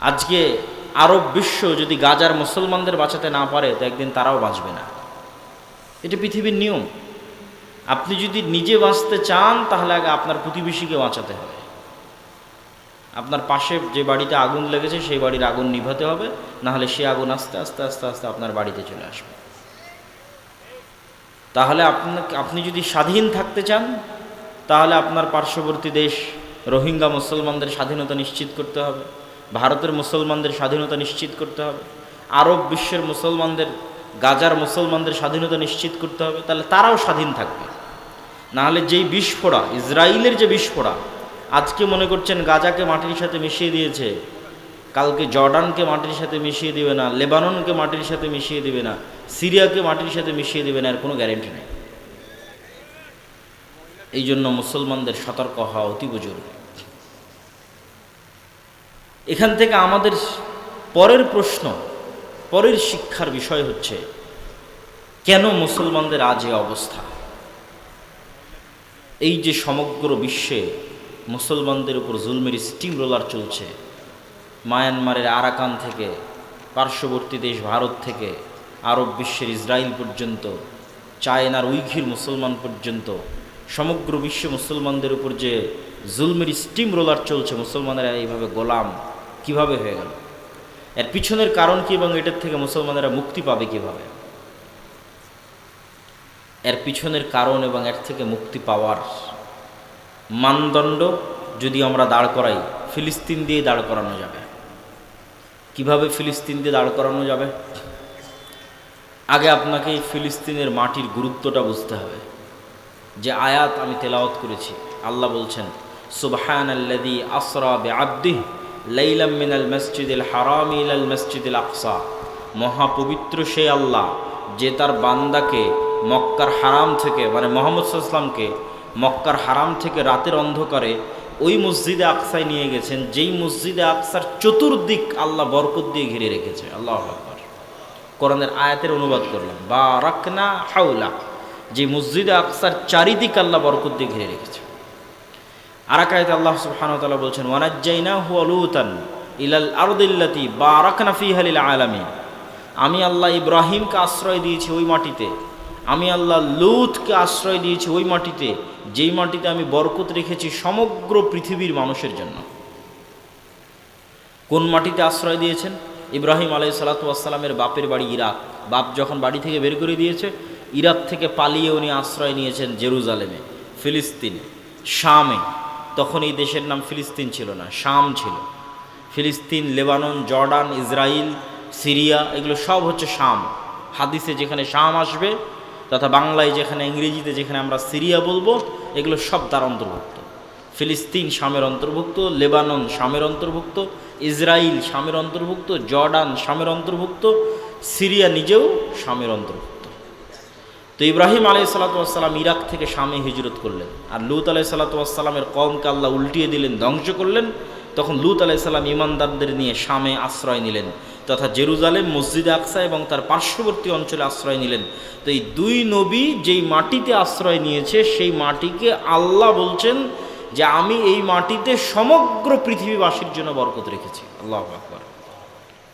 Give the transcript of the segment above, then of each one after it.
আজকে আরব বিশ্ব যদি গাজার মুসলমানদের বাঁচাতে না পারে, তো একদিন তারাও বাঁচবে না। এটা পৃথিবীর নিয়ম। আপনি যদি নিজে বাঁচতে চান, তাহলে আগে আপনার প্রতিবেশীকে বাঁচাতে হবে। আপনার পাশে যে বাড়িতে আগুন লেগেছে, সেই বাড়ির আগুন নিভাতে হবে না হলে সে আগুন আস্তে আস্তে আস্তে আস্তে আপনার বাড়িতে চলে আসবে। তাহলে আপনাকে আপনি যদি স্বাধীন থাকতে চান, তাহলে আপনার পার্শ্ববর্তী দেশ রোহিঙ্গা মুসলমানদের স্বাধীনতা নিশ্চিত করতে হবে। ভারতের মুসলমানদের স্বাধীনতা নিশ্চিত করতে হবে। আরব বিশ্বের মুসলমানদের, গাজার মুসলমানদের স্বাধীনতা নিশ্চিত করতে হবে। তাহলে তারাও স্বাধীন থাকবে। নাহলে যেই বিস্ফোরা ইসরায়েলের যে বিস্ফোরা, আজকে মনে করছেন গাজাকে মাটির সাথে মিশিয়ে দিয়েছে। কালকে জর্ডানকে মাটির সাথে মিশিয়ে দিবে না, লেবাননকে মাটির সাথে মিশিয়ে দিবে না, সিরিয়াকে মাটির সাথে মিশিয়ে দিবে না, এর কোনো গ্যারেন্টি নেই। এই জন্য মুসলমানদের সতর্ক হওয়া অতীব জরুরি। এখান থেকে আমাদের পরের প্রশ্ন, পরের শিক্ষার বিষয় হচ্ছে, কেন মুসলমানদের আজ এ অবস্থা? এই যে সমগ্র বিশ্বে মুসলমানদের উপর জুলমের স্টিম রোলার চলছে, মায়ানমারের আরাকান থেকে, পার্শ্ববর্তী দেশ ভারত থেকে, আরব বিশ্বের ইসরায়েল পর্যন্ত, চায়নার উইঘির মুসলমান পর্যন্ত, সমগ্র বিশ্বে মুসলমানদের উপর যে জুলমের স্টিম রোলার চলছে, মুসলমানেরা এইভাবে গোলাম। কীভাবে হয়ে গেল? এর পিছনের কারণ কি এবং এটার থেকে মুসলমানেরা মুক্তি পাবে কীভাবে? এর পিছনের কারণ এবং এর থেকে মুক্তি পাওয়ার মানদণ্ড যদি আমরা দাঁড় করাই, ফিলিস্তিন দিয়ে দাঁড় করানো যাবে। কীভাবে ফিলিস্তিন দিয়ে দাঁড় করানো যাবে? আগে আপনাকে ফিলিস্তিনের মাটির গুরুত্বটা বুঝতে হবে। যে আয়াত আমি তেলাওয়াত করেছি, আল্লাহ বলছেন সুবহান আল্লাদি আসরা বে আব্দিহ লাইলাম মিনাল মসজিদুল হারাম ইলাল মসজিদুল আকসা। মহাপবিত্র সে আল্লাহ, যে তার বান্দাকে মক্কার হারাম থেকে মানে মোহাম্মদ সাল্লামকে মক্কার হারাম থেকে রাতের অন্ধকারে ওই মসজিদে আকসায় নিয়ে গেছেন, যেই মসজিদে আকসার চতুর্দিক আল্লাহ বরকত দিয়ে ঘিরে রেখেছে। আল্লাহ আকবর। কোরআনের আয়াতের অনুবাদ করলাম। বা রাকনা হাউলা যে মসজিদে আকসার চারিদিক আল্লাহ বরকত দিয়ে ঘিরে রেখেছে। আরাকায়তে আল্লাহ সুবহানাহু বলছেন ওয়ানাজ্জাইনা হুয়ালুতান ইলাল আরদিল্লাতি বারাকনা ফিহালিল আলামী আমি আল্লাহ ইব্রাহিমকে আশ্রয় দিয়েছি ওই মাটিতে। আমি আল্লাহ লুতকে আশ্রয় দিয়েছি ওই মাটিতে, যেই মাটিতে আমি বরকত রেখেছি সমগ্র পৃথিবীর মানুষের জন্য। কোন মাটিতে আশ্রয় দিয়েছেন? ইব্রাহিম আলাই সালাতামের বাপের বাড়ি ইরাক। বাপ যখন বাড়ি থেকে বের করে দিয়েছে, ইরাক থেকে পালিয়ে উনি আশ্রয় নিয়েছেন জেরুজালেমে, ফিলিস্তিনে, শামে। তখন এই দেশের নাম ফিলিস্তিন ছিল না, শাম ছিল। ফিলিস্তিন, লেবানন, জর্ডান ইসরায়েল সিরিয়া, এগুলো সব হচ্ছে শাম। হাদিসে যেখানে শাম আসবে তথা বাংলায় যেখানে, ইংরেজিতে যেখানে আমরা সিরিয়া বলব, এগুলো সব তার অন্তর্ভুক্ত। ফিলিস্তিন শামের অন্তর্ভুক্ত, লেবানন শামের অন্তর্ভুক্ত ইসরায়েল শামের অন্তর্ভুক্ত, জর্ডান শামের অন্তর্ভুক্ত, সিরিয়া নিজেও শামের অন্তর্ভুক্ত। তো ইব্রাহিম আলাই সালাতাম ইরাক থেকে শামে হিজরত করলেন। আর লুত আলাই সালাতামের কমকে আল্লাহ উল্টিয়ে দিলেন, ধ্বংস করলেন। তখন লুত আলাই সাল্লাম ইমানদারদের নিয়ে শামে আশ্রয় নিলেন, তথা জেরুজালেম, মসজিদে আকসা এবং তার পার্শ্ববর্তী অঞ্চলে আশ্রয় নিলেন। তো এই দুই নবী যেই মাটিতে আশ্রয় নিয়েছে, সেই মাটিকে আল্লাহ বলছেন যে, আমি এই মাটিতে সমগ্র পৃথিবীবাসীর জন্য বরকত রেখেছি। আল্লাহ আকবর।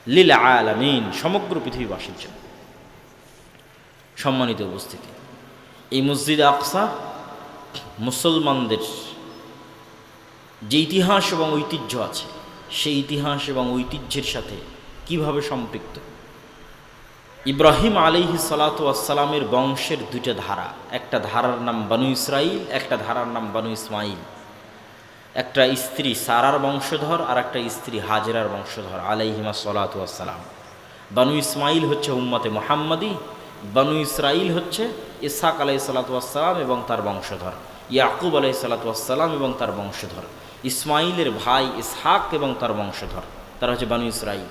লীলা আলামিন, সমগ্র পৃথিবীবাসীর জন্য। সম্মানিত উপস্থিতি। এই মসজিদ আকসা মুসলমানদের যে ইতিহাস এবং ঐতিহ্য আছে, সেই ইতিহাস এবং ঐতিহ্যের সাথে কীভাবে সম্পৃক্ত? ইব্রাহিম আলিহি সালাতামের বংশের দুইটা ধারা। একটা ধারার নাম বানু ইসরাইল, একটা ধারার নাম বানু ইসমাইল। একটা স্ত্রী সারার বংশধর, আর একটা স্ত্রী হাজরার বংশধর আলাইহিমা সালাতাম বানু ইসমাইল হচ্ছে উম্মতে মোহাম্মদী বানু ইসরাইল হচ্ছে ইসাক আলাই সালাতাম এবং তার বংশধর, ইয়াকুব আলাই সালাতাম এবং তার বংশধর ইসমাইলের ভাই ইসহাক এবং তার বংশধর, তারা হচ্ছে বানু ইসরাইল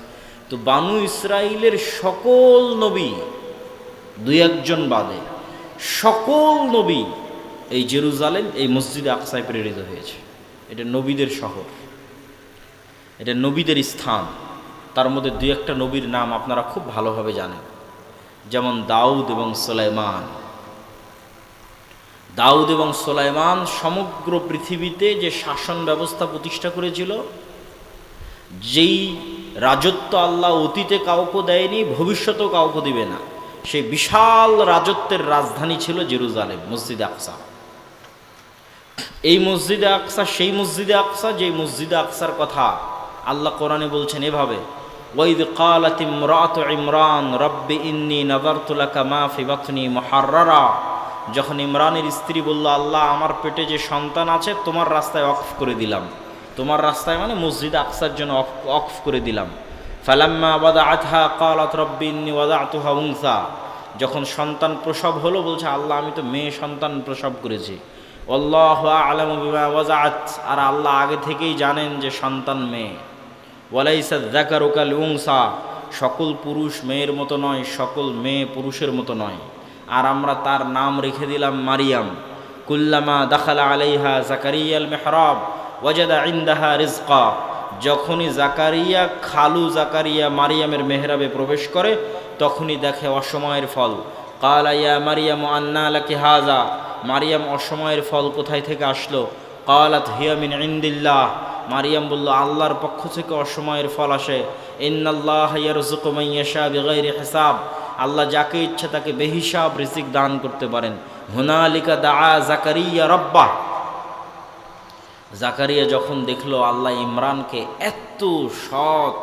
তো বানু ইসরাইলের সকল নবী দুই একজন বাদে, সকল নবী এই জেরুজালেম, এই মসজিদে আকসায় প্রেরিত হয়েছে। এটা নবীদের শহর, এটা নবীদের স্থান। তার মধ্যে দুই একটা নবীর নাম আপনারা খুব ভালোভাবে জানেন। যেমন দাউদ এবং সোলাইমান। দাউদ এবং সোলাইমান সমগ্র পৃথিবীতে যে শাসন ব্যবস্থা প্রতিষ্ঠা করেছিল, যেই রাজত্ব আল্লাহ অতীতে কাউকে দেয়নি, ভবিষ্যতেও কাউকে দিবে না। সেই বিশাল রাজত্বের রাজধানী ছিল জেরুজালেম, মসজিদে আকসা। এই মসজিদে আকসা, সেই মসজিদে আকসা যে মসজিদে আকসার কথা আল্লাহ কোরআনে বলছেন এভাবে ওয়াইদ قالت امرأة ইমরান রব্বি ইন্নি নাযারতু লাকা মা ফি বাতনি মুহাররারা যখন ইমরানের স্ত্রী বলল আল্লাহ আমার পেটে যে সন্তান আছে তোমার রাস্তায় অফ করে দিলাম তোমার রাস্তায় মানে মসজিদ আকসার জন্য অফ অফ করে দিলাম ফালাম্মা ওয়াদাআতহা قالت রব্বি ইন্নি ওয়াদাতুহা উনসা যখন সন্তান প্রসব হলো বলছে আল্লাহ আমি তো মেয়ে সন্তান প্রসব করেছি আল্লাহ আলম বিমা ওয়াজাত আর আল্লাহ আগে থেকেই জানেন যে সন্তান মেয়ে ওয়ালাইসা জাকার ওকাল উংসা সকল পুরুষ মেয়ের মতো নয়, সকল মেয়ে পুরুষের মতো নয়। আর আমরা তার নাম রেখে দিলাম মারিয়াম। কুল্লামা দাখালা আলাইহা জাকারিয়াল মেহরাব, ওয়াজাদা ইন্দাহা রিজকা। যখনই জাকারিয়া খালু জাকারিয়া মারিয়ামের মেহরাবে প্রবেশ করে, তখনই দেখে অসময়ের ফল। কালাইয়া মারিয়াম আন্না আলাকি হাজা। মারিয়াম অসময়ের ফল কোথায় থেকে আসলো? কালাত হিয়ামিন ইন্দিল্লাহ। মারিয়াম বলল, আল্লাহর পক্ষ থেকে অসময়ের ফল আসে। হিসাব। আল্লাহ যাকে ইচ্ছা তাকে বেহিসাব রিজিক দান করতে পারেন। হুনালিকা দা জাকারিয়া রব্বা জাকারিয়া যখন দেখল আল্লাহ ইমরানকে এত সৎ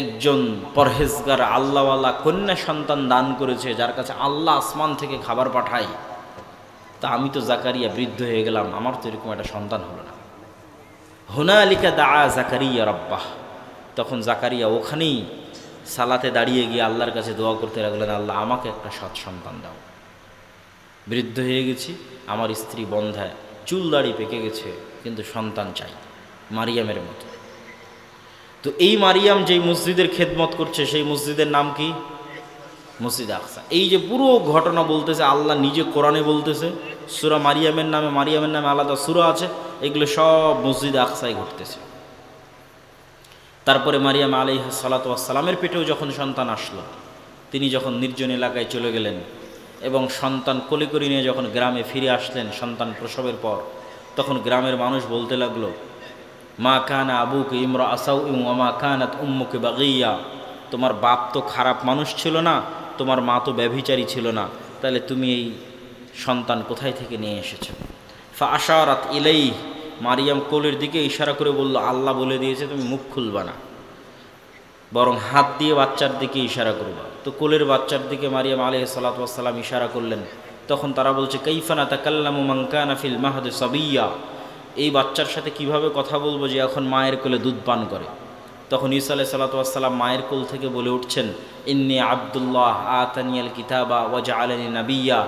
একজন পরহেজগার, আল্লাহওয়ালা কন্যা সন্তান দান করেছে, যার কাছে আল্লাহ আসমান থেকে খাবার পাঠায়, তা আমি তো জাকারিয়া বৃদ্ধ হয়ে গেলাম। আমার তো এরকম একটা সন্তান হলো না। হোনা আলিকা দা জাকারিয়া রব্বাহ। তখন জাকারিয়া ওখানেই সালাতে দাঁড়িয়ে গিয়ে আল্লাহর কাছে দোয়া করতে লাগলেন, আল্লাহ, আমাকে একটা সৎ সন্তান দাও। বৃদ্ধ হয়ে গেছি, আমার স্ত্রী বন্ধায় চুল দাড়ি পেকে গেছে, কিন্তু সন্তান চাই, মারিয়ামের মতো। তো এই মারিয়াম যেই মসজিদের খেদমত করছে, সেই মসজিদের নাম কি? মসজিদ আকসা। এই যে পুরো ঘটনা বলতেছে, আল্লাহ নিজে কোরআনে বলতেছে, সুরা মারিয়ামের নামে মারিয়ামের নামে আলাদা সুরা আছে এগুলো সব মসজিদ আকসায় ঘটতেছে। তারপরে মারিয়াম আলি সালাতামের পেটেও যখন সন্তান আসলো, তিনি যখন নির্জন এলাকায় চলে গেলেন এবং সন্তান কোলে করে নিয়ে যখন গ্রামে ফিরে আসলেন সন্তান প্রসবের পর, তখন গ্রামের মানুষ বলতে লাগল, মা কানা আবুকে ইমরা আসাউ মা কানাত উম্মুকে বাগিয়া। তোমার বাপ তো খারাপ মানুষ ছিল না, তোমার মা তো ব্যভিচারী ছিল না। তাহলে তুমি এই সন্তান কোথায় থেকে নিয়ে এসেছ? ফা আশারাত ইলেই মারিয়াম কোলের দিকে ইশারা করে বলল, আল্লাহ বলে দিয়েছে তুমি মুখ খুলবা না। বরং হাত দিয়ে বাচ্চার দিকে ইশারা করবা। তো কোলের বাচ্চার দিকে মারিয়াম আলহ সালাতাম ইশারা করলেন। তখন তারা বলছে কৈফানা তাকাল্লামু মাঙ্কানা ফিল মাহাদে সবিয়া। এই বাচ্চার সাথে কীভাবে কথা বলব যে এখন মায়ের কোলে দুধ পান করে? তখন ইসা আলাহ সাল্লাতাম মায়ের কোল থেকে বলে উঠছেন, ইন্নি আবদুল্লাহ আতানিয়াল কিতাবা ওয়াজা আলানি নাবিয়া।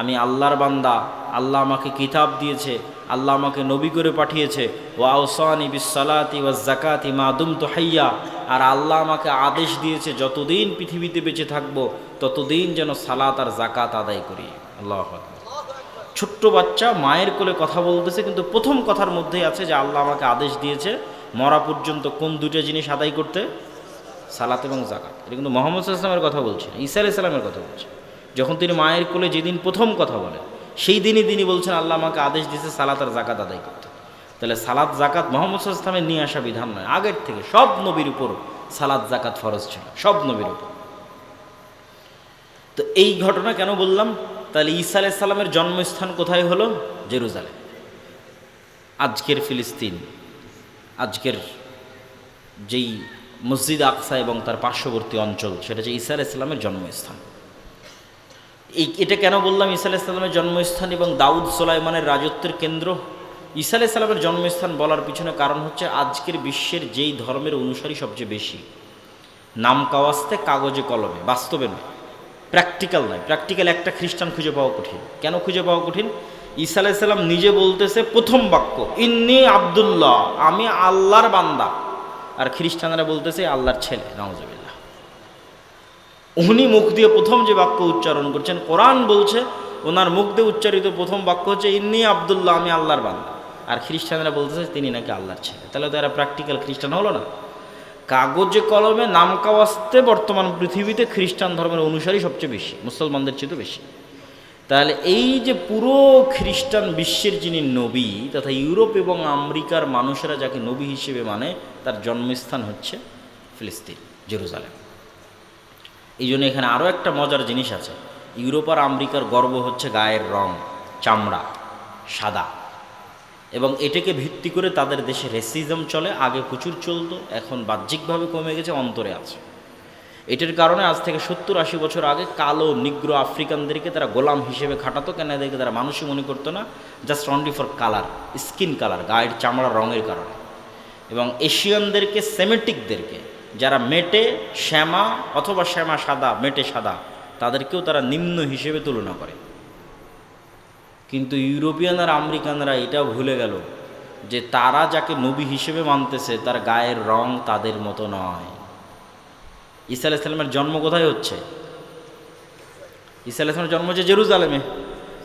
আমি আল্লাহর বান্দা, আল্লাহ আমাকে কিতাব দিয়েছে, আল্লাহ আমাকে নবী করে পাঠিয়েছে। ও আওসানি বিসালাতি ওয়া জাকাতি মা দুম তো হাইয়া। আর আল্লাহ আমাকে আদেশ দিয়েছে, যতদিন পৃথিবীতে বেঁচে থাকব, ততদিন যেন সালাত আর জাকাত আদায় করি। আল্লাহ ছোট্ট বাচ্চা মায়ের কোলে কথা বলতেছে, কিন্তু প্রথম কথার মধ্যেই আছে যে আল্লাহ আমাকে আদেশ দিয়েছে, মরা পর্যন্ত কোন দুটো জিনিস আদায় করতে? সালাত এবং জাকাত এটা কিন্তু মোহাম্মদ ইসলামের কথা বলছে না ঈসা ইসলামের কথা বলছে। যখন তিনি মায়ের কোলে যেদিন প্রথম কথা বলেন সেই দিনই তিনি বলছেন, আল্লাহ আমাকে আদেশ দিয়েছে সালাত আর জাকাত আদায় করতে। তাহলে সালাদ জাকাত মোহাম্মদ ইসলামের নিয়ে আসা বিধান নয়। আগের থেকে সব নবীর উপর সালাদ জাকাত ফরজ ছিল, সব নবীর উপর। তো এই ঘটনা কেন বললাম? তাহলে ঈসা আলাইসাল্লামের জন্মস্থান কোথায় হলো? জেরুজালেম। আজকের ফিলিস্তিন, আজকের যেই মসজিদ আকসা এবং তার পার্শ্ববর্তী অঞ্চল, সেটা হচ্ছে ঈসা আলাইসাল্লামের জন্মস্থান। এই এটা কেন বললাম? ঈসা আলাইসাল্লামের জন্মস্থান এবং দাউদ সোলাইমানের রাজত্বের কেন্দ্র। ঈসা আলাইসাল্লামের জন্মস্থান বলার পিছনে কারণ হচ্ছে আজকের বিশ্বের যেই ধর্মের অনুসারী সবচেয়ে বেশি। নাম কাওয়াস্তে, কাগজে কলমে, বাস্তবে নয়। প্র্যাকটিক্যাল নয়। প্র্যাকটিক্যাল একটা খ্রিস্টান খুঁজে পাওয়া কঠিন। কেন খুঁজে পাওয়া কঠিন? ঈসা আলাইসাল্লাম নিজে বলতেছে, প্রথম বাক্য, ইন্নি আবদুল্লাহ, আমি আল্লাহর বান্দা। আর খ্রিস্টানরা বলতেছে, আল্লাহর ছেলে। নওয়াজবিল্লাহ উনি মুখ দিয়ে প্রথম যে বাক্য উচ্চারণ করছেন, কোরআন বলছে, ওনার মুখ দিয়ে উচ্চারিত প্রথম বাক্য হচ্ছে, ইন্নি আবদুল্লাহ, আমি আল্লাহর বান্দা। আর খ্রিস্টানরা বলতেছে, তিনি নাকি আল্লাহর ছেলে। তাহলে তো এরা প্র্যাকটিক্যাল খ্রিস্টান হলো না। কাগজে কলমে নাম কাওয়াস্তে বর্তমান পৃথিবীতে খ্রিস্টান ধর্মের অনুসারী সবচেয়ে বেশি, মুসলমানদের চেয়ে তো বেশি। তাহলে এই যে পুরো খ্রিস্টান বিশ্বের যিনি নবী, তথা ইউরোপ এবং আমেরিকার মানুষেরা যাকে নবী হিসেবে মানে তার জন্মস্থান হচ্ছে ফিলিস্তিন, জেরুজালেম। এই জন্য এখানে আরও একটা মজার জিনিস আছে। ইউরোপ আর আমেরিকার গর্ব হচ্ছে গায়ের রং, চামড়া, সাদা। এবং এটাকে ভিত্তি করে তাদের দেশে রেসিজম চলে, আগে প্রচুর চলতো, এখন বাহ্যিকভাবে কমে গেছে, অন্তরে আছে। এটার কারণে আজ থেকে সত্তর আশি বছর আগে কালো, নিগ্র আফ্রিকানদেরকে তারা গোলাম হিসেবে খাটাতো, কেন এদেরকে তারা মানুষই মনে করতো না? Just only for colour skin colour গায়ের চামড়ার রঙের কারণে। এবং এশিয়ানদেরকে সেমেটিকদেরকে যারা মেটে, শ্যামা অথবা শ্যামা সাদা, মেটে সাদা, তাদেরকেও তারা নিম্ন হিসেবে তুলনা করে। কিন্তু ইউরোপিয়ান আর আমেরিকানরা এটাও ভুলে গেল যে তারা যাকে নবী হিসেবে মানতেছে, তার গায়ের রং তাদের মতো নয়। ঈসা আলাইসাল্লামের জন্ম কোথায় হচ্ছে? ঈসা আলাইসলামের জন্ম হচ্ছে জেরুজালেমে।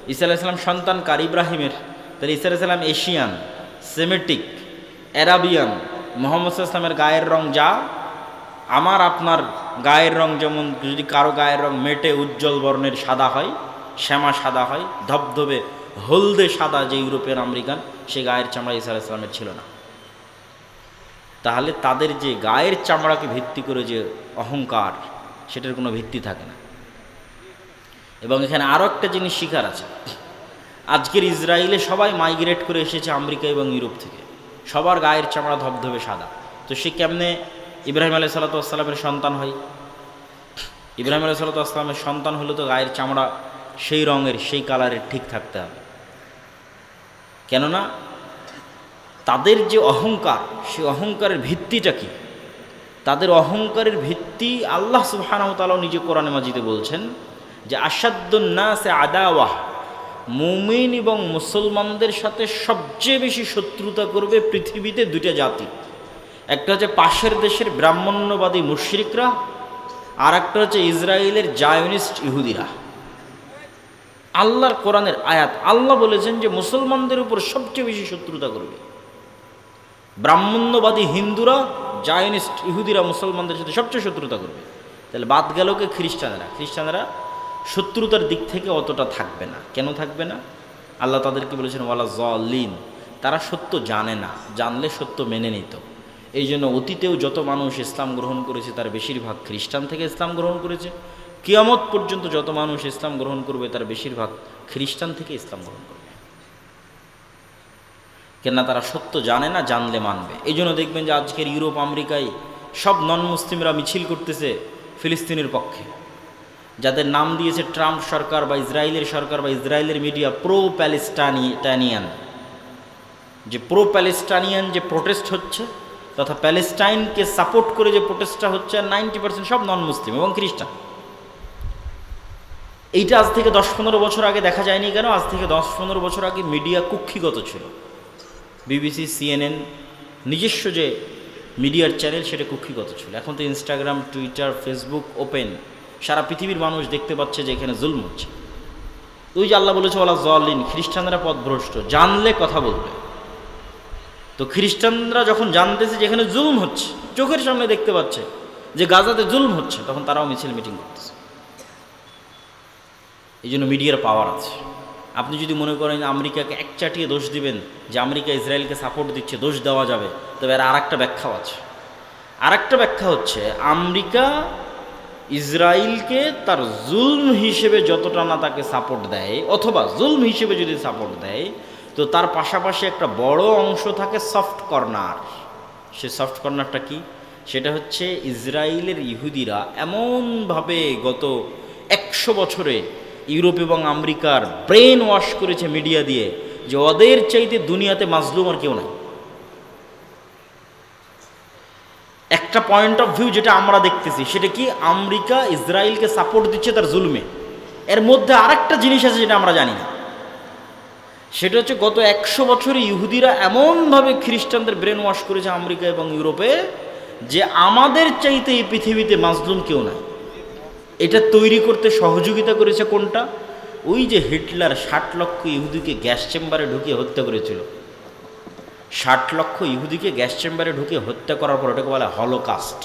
ঈসা আলাইসাল্লাম সন্তান কার ইব্রাহিমের। তাহলে ঈসা আলাইসাল্লাম এশিয়ান, সেমেটিক, অ্যারাবিয়ান, মোহাম্মদ ইসলামের গায়ের রং যা আমার আপনার গায়ের রং যেমন, যদি কারও গায়ের রং মেটে উজ্জ্বল বর্ণের সাদা হয়, শ্যামা সাদা হয়, ধবধবে হলদে সাদা যে ইউরোপিয়ান আমেরিকান, সে গায়ের চামড়া ইসা ইসলামের ছিল না। তাহলে তাদের যে গায়ের চামড়াকে ভিত্তি করে যে অহংকার, সেটার কোনো ভিত্তি থাকে না। এবং এখানে আরও একটা জিনিস শিকার আছে। আজকের ইসরায়েলে সবাই মাইগ্রেট করে এসেছে আমেরিকা এবং ইউরোপ থেকে। সবার গায়ের চামড়া ধবধবে সাদা। তো সে কেমনে ইব্রাহিম আলাই সাল্লাতামের সন্তান হয়। ইব্রাহিম আলাই সাল্লাতামের সন্তান হলে তো গায়ের চামড়া সেই রঙের, সেই কালারের ঠিক থাকতে হবে। কেননা তাদের যে অহংকার সেই অহংকারের ভিত্তিটা কি? তাদের অহংকারের ভিত্তি আল্লাহ সুবাহানাহতালাও নিজে কোরআনে মাজিদে বলছেন যে আসাদ্দুন্না সে আদাওয়াহ, মুমিন এবং মুসলমানদের সাথে সবচেয়ে বেশি শত্রুতা করবে পৃথিবীতে দুইটা জাতি। একটা হচ্ছে পাশের দেশের ব্রাহ্মণ্যবাদী মুশ্রিকরা আর একটা হচ্ছে ইসরায়েলের জায়নিস্ট ইহুদিরা। আল্লাহর কোরআনের আয়াত, আল্লাহ বলেছেন যে মুসলমানদের উপর সবচেয়ে বেশি শত্রুতা করবে। ব্রাহ্মণ্যবাদী হিন্দুরা, জায়নিস্ট ইহুদিরা মুসলমানদের সাথে সবচেয়ে শত্রুতা করবে। তাহলে বাদ গেল কে? খ্রিস্টানেরা। খ্রিস্টানেরা শত্রুতার দিক থেকে অতটা থাকবে না। কেন থাকবে না? আল্লাহ তাদেরকে বলেছেন, ওয়ালা জলিন তারা সত্য জানে না। জানলে সত্য মেনে নিত। এই জন্য অতীতেও যত মানুষ ইসলাম গ্রহণ করেছে, তার বেশিরভাগ খ্রিস্টান থেকে ইসলাম গ্রহণ করেছে। কিয়ামত পর্যন্ত যত মানুষ ইসলাম গ্রহণ করবে, তার বেশিরভাগ খ্রিস্টান থেকে ইসলাম গ্রহণ করবে। কেননা তারা সত্য জানে না, জানলে মানবে। এই জন্য দেখবেন যে আজকের ইউরোপ, আমেরিকায় সব নন মুসলিমরা মিছিল করতেছে ফিলিস্তিনের পক্ষে। যাদের নাম দিয়েছে ট্রাম্প সরকার বা ইসরায়েলের সরকার বা ইসরায়েলের মিডিয়া প্রো প্যালেস্টানিয়ান যে প্রো প্যালেস্টানিয়ান যে প্রোটেস্ট হচ্ছে তথা প্যালেস্টাইনকে সাপোর্ট করে যে প্রোটেস্টটা হচ্ছে, নাইনটি পার্সেন্ট সব নন মুসলিম এবং খ্রিস্টান। এইটা আজ থেকে দশ পনেরো বছর আগে দেখা যায়নি কেন? আজ থেকে দশ পনেরো বছর আগে মিডিয়া কুক্ষিগত ছিল। বিবিসি, সিএনএন, নিজস্ব যে মিডিয়ার চ্যানেল, সেটা কুক্ষিগত ছিল। এখন তো ইনস্টাগ্রাম, টুইটার, ফেসবুক ওপেন। সারা পৃথিবীর মানুষ দেখতে পাচ্ছে যে এখানে জুলম হচ্ছে। ওই যে আল্লাহ বলেছে ওলা জলিন খ্রিস্টানরা পথভ্রষ্ট। জানলে কথা বলবে। তো খ্রিস্টানরা যখন জানতেছে যে এখানে জুলম হচ্ছে, চোখের সামনে দেখতে পাচ্ছে যে গাজাতে জুলুম হচ্ছে, তখন তারাও মিছিল মিটিং করতেছে। এই জন্য মিডিয়ার পাওয়ার আছে। আপনি যদি মনে করেন আমেরিকাকে এক চাটিয়ে দোষ দিবেন, যে আমেরিকা ইসরায়েলকে সাপোর্ট দিচ্ছে, দোষ দেওয়া যাবে, তবে আর আর একটা ব্যাখ্যাও আছে। আর একটা ব্যাখ্যা হচ্ছে, আমেরিকা ইসরায়েলকে তার জুলম হিসেবে যতটা না তাকে সাপোর্ট দেয়, অথবা জুলম হিসেবে যদি সাপোর্ট দেয় তো তার পাশাপাশি একটা বড় অংশ থাকে সফট কর্নার সে সফট কর্নারটা কি? সেটা হচ্ছে ইসরায়েলের ইহুদিরা এমনভাবে গত একশো বছরে ইউরোপ এবং আমেরিকার ব্রেন ওয়াশ করেছে মিডিয়া দিয়ে যে ওদের চাইতে দুনিয়াতে মাজলুম আর কেউ নাই। একটা পয়েন্ট অফ ভিউ যেটা আমরা দেখতেছি, সেটা কি? আমেরিকা ইসরায়েলকে সাপোর্ট দিচ্ছে তার জুলমে। এর মধ্যে আরেকটা জিনিস আছে যেটা আমরা জানি না। সেটা হচ্ছে গত একশো বছরে ইহুদিরা এমনভাবে খ্রিস্টানদের ব্রেন ওয়াশ করেছে আমেরিকা এবং ইউরোপে যে আমাদের চাইতে এই পৃথিবীতে মাজলুম কেউ নাই। এটা তৈরি করতে সহযোগিতা করেছে কোনটা? ওই যে হিটলার ষাট লক্ষ ইহুদিকে গ্যাস চেম্বারে ঢুকিয়ে হত্যা করেছিল। ষাট লক্ষ ইহুদিকে গ্যাস চেম্বারে ঢুকে হত্যা করার পর ওটাকে বলে হলোকাস্ট।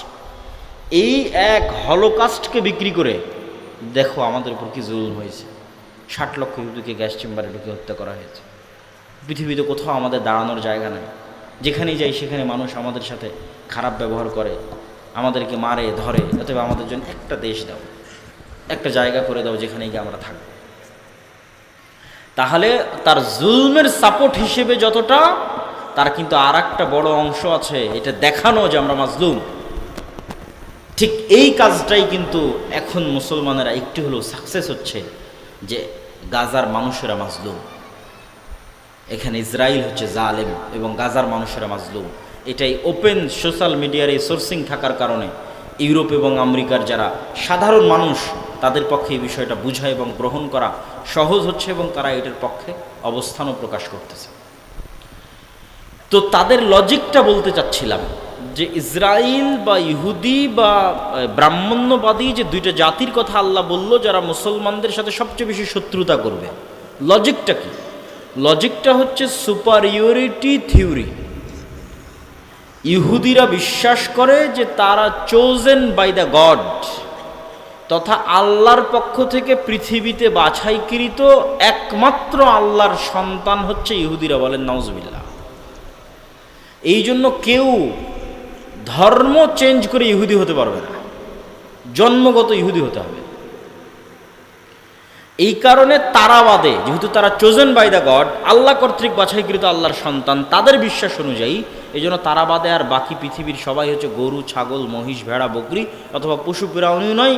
এই এক হলোকাস্টকে বিক্রি করে দেখো আমাদের উপর কি জুলুম হয়েছে। ষাট লক্ষ ইহুদিকে গ্যাস চেম্বারে ঢুকে হত্যা করা হয়েছে। পৃথিবীতে কোথাও আমাদের দাঁড়ানোর জায়গা নেই। যেখানেই যাই সেখানে মানুষ আমাদের সাথে খারাপ ব্যবহার করে, আমাদেরকে মারে, ধরে অথবা আমাদের জন্য একটা দেশ দাও, একটা জায়গা করে দাও যেখানে গিয়ে আমরা থাকব। তাহলে তার জুলমের সাপোর্ট হিসেবে যতটা, তার কিন্তু আর একটা বড় অংশ আছে, এটা দেখানো যে আমরা মাজলুম। ঠিক এই কাজটাই কিন্তু এখন মুসলমানেরা একটু হলেও সাকসেস হচ্ছে, যে গাজার মানুষেরা মাজলুম। এখানে ইসরায়েল হচ্ছে জালেম এবং গাজার মানুষেরা মাজলুম। এটাই ওপেন সোশ্যাল মিডিয়ার এই সোর্সিং থাকার কারণে ইউরোপ এবং আমেরিকার যারা সাধারণ মানুষ, তাদের পক্ষে এই বিষয়টা বোঝা এবং গ্রহণ করা সহজ হচ্ছে এবং তারা এটার পক্ষে অবস্থানও প্রকাশ করতেছে। তো তাদের লজিকটা বলতে চাচ্ছিলাম যে ইসরায়েল বা ইহুদি বা ব্রাহ্মণ্যবাদী যে দুইটা জাতির কথা আল্লাহ বলল, যারা মুসলমানদের সাথে সবচেয়ে বেশি শত্রুতা করবে। লজিকটা কি? লজিকটা হচ্ছে সুপারিয়রিটি থিওরি ইহুদিরা বিশ্বাস করে যে তারা চোজেন বাই দ্য গড তথা আল্লাহর পক্ষ থেকে পৃথিবীতে বাছাইকৃত একমাত্র আল্লাহর সন্তান হচ্ছে ইহুদিরা বলেন নওজবিল্লা এই জন্য কেউ ধর্ম চেঞ্জ করে ইহুদি হতে পারবে না। জন্মগত ইহুদি হতে হবে। এই কারণে তারাবাদে যেহেতু তারা chosen by the God Allah কর্তৃক বাছাইকৃত আল্লাহর সন্তান, তাদের বিশ্বাস অনুযায়ী এই জন্য তারাবাদে আর বাকি পৃথিবীর সবাই হচ্ছে গরু, ছাগল, মহিষ, ভেড়া, বকরি অথবা পশু প্রাণী নয়